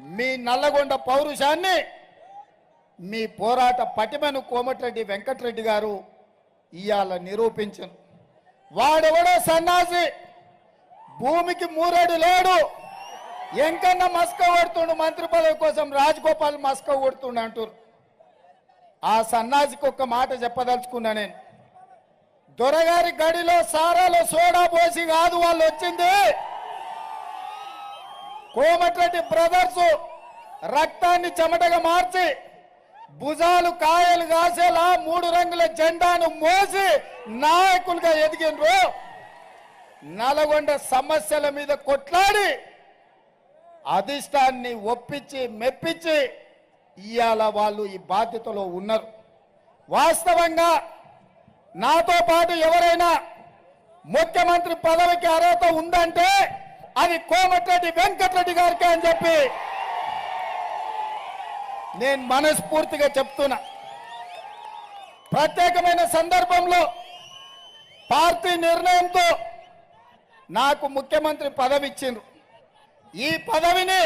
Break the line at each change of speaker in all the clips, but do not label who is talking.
మీ నల్లగొండ పౌరుషాన్ని మీ పోరాట పటిమను కోమటిరెడ్డి వెంకటరెడ్డి గారు ఇవాళ నిరూపించను. వాడెవడో సన్నాసి భూమికి మూరేడు లేడు. ఎంకన్నా మస్క కొడుతుండు మంత్రి పదవి కోసం రాజగోపాల్ మస్క కొడుతుండు అంటారు ఆ సన్నాసికి ఒక్క మాట చెప్పదలుచుకున్నా నేను. దొరగారి గడిలో సారాలో సోడా పోసి కాదు వాళ్ళు వచ్చింది. కోమటిరెడ్డి బ్రదర్స్ రక్తాన్ని చెమటగా మార్చి భుజాలు కాయలు కాసేలా మూడు రంగుల జెండాను మోసి నాయకులుగా ఎదిగినరు నల్గొండ సమస్యల మీద కొట్లాడి అధిష్టాన్ని ఒప్పించి మెప్పించి ఇవాళ వాళ్ళు ఈ బాధ్యతలో ఉన్నారు. వాస్తవంగా నాతో పాటు ఎవరైనా ముఖ్యమంత్రి పదవికి అర్హత ఉందంటే అది కోమటిరెడ్డి వెంకటరెడ్డి గారికి అని చెప్పి నేను మనస్ఫూర్తిగా చెప్తున్నా. ప్రత్యేకమైన సందర్భంలో పార్టీ నిర్ణయంతో నాకు ముఖ్యమంత్రి పదవి ఇచ్చిండ్రు ఈ పదవిని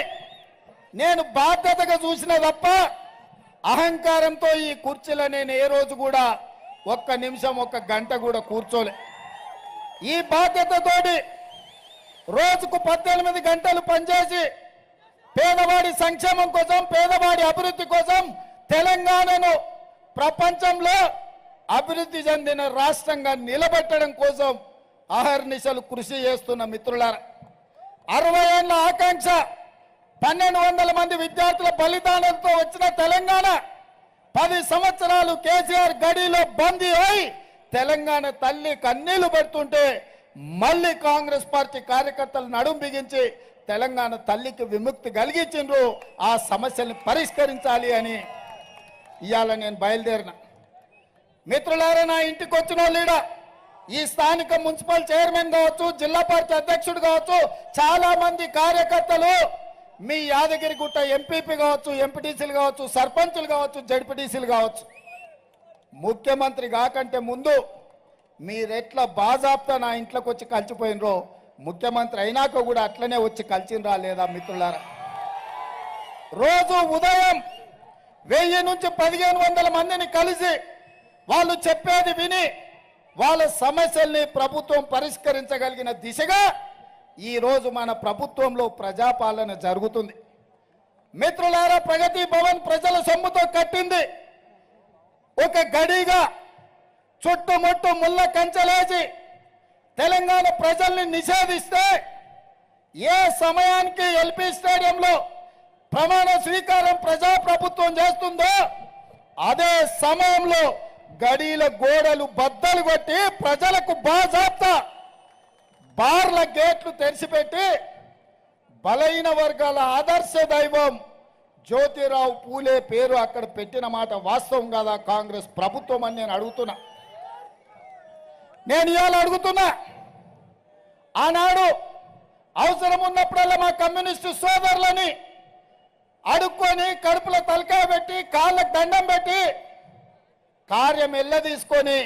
నేను బాధ్యతగా చూసిన తప్ప అహంకారంతో ఈ కుర్చీలో నేను ఏ రోజు కూడా ఒక్క నిమిషం ఒక్క గంట కూడా కూర్చోలే. ఈ బాధ్యతతోటి రోజుకు పద్దెనిమిది గంటలు పనిచేసి పేదవాడి సంక్షేమం కోసం పేదవాడి అభివృద్ధి కోసం తెలంగాణను ప్రపంచంలో అభివృద్ధి చెందిన రాష్ట్రంగా నిలబెట్టడం కోసం ఆహర్నిశలు కృషి చేస్తున్న మిత్రులారా అరవై ఏళ్ళ ఆకాంక్ష పన్నెండు వందల మంది విద్యార్థుల బలిదానంతో వచ్చిన తెలంగాణ పది సంవత్సరాలు కేసీఆర్ గడిలో బందీ అయి తెలంగాణ తల్లి కన్నీళ్ళు పెడుతుంటే మళ్ళీ కాంగ్రెస్ పార్టీ కార్యకర్తలు నడుం బిగించి తెలంగాణ తల్లికి విముక్తి కలిగించిండ్రు. ఆ సమస్యల్ని పరిష్కరించాలి అని ఇవాళ నేను బయలుదేరిన. మిత్రులారా నా ఇంటికి వచ్చిన వాళ్ళీడ ఈ స్థానిక మున్సిపల్ చైర్మన్ కావచ్చు జిల్లా పార్టీ అధ్యక్షుడు కావచ్చు చాలా మంది కార్యకర్తలు మీ యాదగిరిగుట్ట ఎంపీపీ కావచ్చు ఎంపీటీసీలు కావచ్చు సర్పంచులు కావచ్చు జడ్పీటీసీలు కావచ్చు. ముఖ్యమంత్రి కాకంటే ముందు మీరెట్లా బాజాప్తా నా ఇంట్లోకి వచ్చి కలిసిపోయినరో ముఖ్యమంత్రి అయినాక కూడా అట్లనే వచ్చి కలిసినరా లేదా మిత్రులారా? రోజు ఉదయం వెయ్యి నుంచి పదిహేను వందల మందిని కలిసి వాళ్ళు చెప్పేది విని వాళ్ళ సమస్యల్ని ప్రభుత్వం పరిష్కరించగలిగిన దిశగా ఈరోజు మన ప్రభుత్వంలో ప్రజాపాలన జరుగుతుంది. మిత్రులారా ప్రగతి భవన్ ప్రజల సొమ్ముతో కట్టింది. ఒక గడిగా చుట్టుముట్టు ముళ్ళ కంచెలేసి తెలంగాణ ప్రజల్ని నిషేధిస్తే ఏ సమయానికి ఎల్పి స్టేడియంలో ప్రమాణ స్వీకారం ప్రజాప్రభుత్వం చేస్తుందో అదే సమయంలో గడీల గోడలు బద్దలు కొట్టి ప్రజలకు బాజాప్తా. బార్ల గేట్లు తెరిచిపెట్టి బలైన వర్గాల ఆదర్శ దైవం జ్యోతిరావు పూలే పేరు అక్కడ పెట్టిన మాట వాస్తవం కాదా కాంగ్రెస్ ప్రభుత్వం అని నేను అడుగుతున్నా. నేను ఇవాళ అడుగుతున్నా ఆనాడు అవసరం ఉన్నప్పుడల్లా మా కమ్యూనిస్టు సోదరులని అడుక్కొని కడుపులో తలకాయ పెట్టి కాళ్ళకు దండం పెట్టి కార్యం ఎల్ల తీసుకొని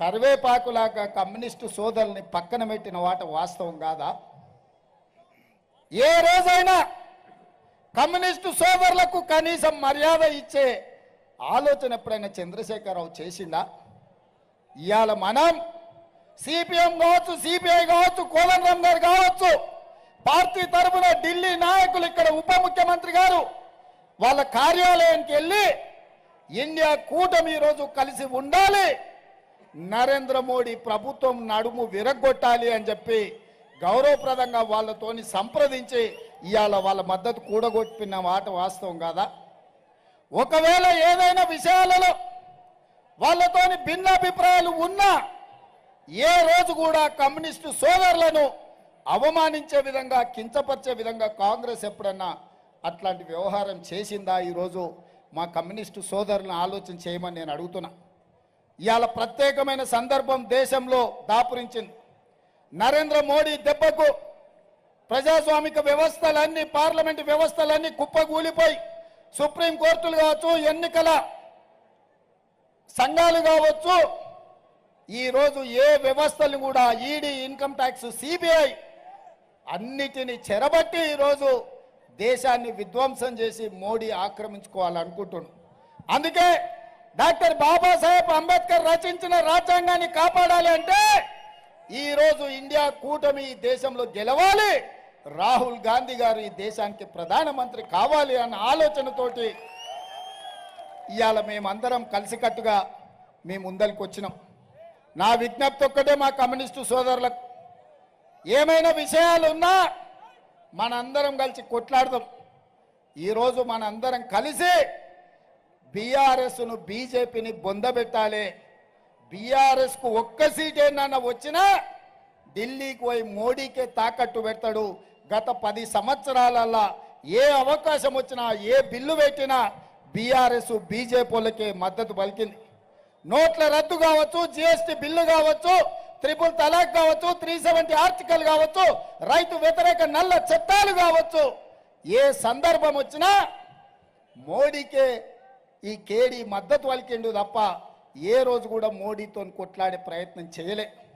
కరివేపాకులాగా కమ్యూనిస్టు సోదరుల్ని పక్కన పెట్టిన వాట వాస్తవం కాదా? ఏ రోజైనా కమ్యూనిస్టు సోదరులకు కనీసం మర్యాద ఇచ్చే ఆలోచన ఎప్పుడైనా చంద్రశేఖరరావు చేసిందా ఇవాళ మనం సిపిఎం కావచ్చు సిపిఐ కావచ్చు కోదండరామ్ గారు కావచ్చు పార్టీ తరఫున ఢిల్లీ నాయకులు ఇక్కడ ఉప ముఖ్యమంత్రి గారు వాళ్ళ కార్యాలయానికి వెళ్ళి ఇండియా కూటమి ఈరోజు కలిసి ఉండాలి. నరేంద్ర మోడీ ప్రభుత్వం నడుము విరగొట్టాలి అని చెప్పి గౌరవప్రదంగా వాళ్ళతోని సంప్రదించి ఇవాళ వాళ్ళ మద్దతు కూడగొట్టిన మాట వాస్తవం కాదా? ఒకవేళ ఏదైనా విషయాలలో వాళ్ళతోని భిన్నాభిప్రాయాలు ఉన్నా ఏ రోజు కూడా కమ్యూనిస్టు సోదరులను అవమానించే విధంగా కించపరిచే విధంగా కాంగ్రెస్ ఎప్పుడన్నా అట్లాంటి వ్యవహారం చేసిందా ఈరోజు మా కమ్యూనిస్టు సోదరులను ఆలోచన చేయమని నేను అడుగుతున్నా. ఇవాళ ప్రత్యేకమైన సందర్భం దేశంలో దాపురించింది. నరేంద్ర మోడీ దెబ్బకు ప్రజాస్వామిక వ్యవస్థలన్నీ పార్లమెంటు వ్యవస్థలన్నీ కుప్పగూలిపోయి సుప్రీం కోర్టులు కావచ్చు ఎన్నికల సంఘాలు కావచ్చు ఈరోజు ఏ వ్యవస్థలు కూడా ఈడీ ఇన్కమ్ ట్యాక్స్ సిబిఐ అన్నిటిని చెరబట్టి ఈరోజు దేశాన్ని విధ్వంసం చేసి మోడీ ఆక్రమించుకోవాలనుకుంటున్నాడు అందుకే డాక్టర్ బాబాసాహెబ్ అంబేద్కర్ రచించిన రాజ్యాంగాన్ని కాపాడాలి అంటే ఈరోజు ఇండియా కూటమి ఈ దేశంలో గెలవాలి. రాహుల్ గాంధీ గారు ఈ దేశానికి ప్రధానమంత్రి కావాలి అన్న ఆలోచనతోటి ఇవాళ మేమందరం కలిసికట్టుగా మేము ముందరికి వచ్చినాం. నా విజ్ఞప్తి ఒక్కటే మా కమ్యూనిస్టు సోదరులకు. ఏమైనా విషయాలు ఉన్నా మనందరం కలిసి కొట్లాడదాం. ఈరోజు మనందరం కలిసి బీఆర్ఎస్ను బీజేపీని బొందబెట్టాలి. బీఆర్ఎస్కు ఒక్క సీట్ ఏమన్నా వచ్చినా ఢిల్లీకి పోయి మోడీకే తాకట్టు పెడతాడు. గత పది సంవత్సరాలల్లా ఏ అవకాశం వచ్చినా ఏ బిల్లు పెట్టినా బీఆర్ఎస్ బీజేపీలకే మద్దతు పలికింది. నోట్ల రద్దు కావచ్చు జిఎస్టీ బిల్లు కావచ్చు త్రిపుల్ తలాక్ కావచ్చు త్రీ సెవెంటీ ఆర్టికల్ కావచ్చు రైతు వ్యతిరేక నల్ల చట్టాలు కావచ్చు. ఏ సందర్భం వచ్చినా మోడీకే ఈ కేడీ మద్దతు పలికిండు తప్ప ఏ రోజు కూడా మోడీతో కొట్లాడే ప్రయత్నం చేయలే.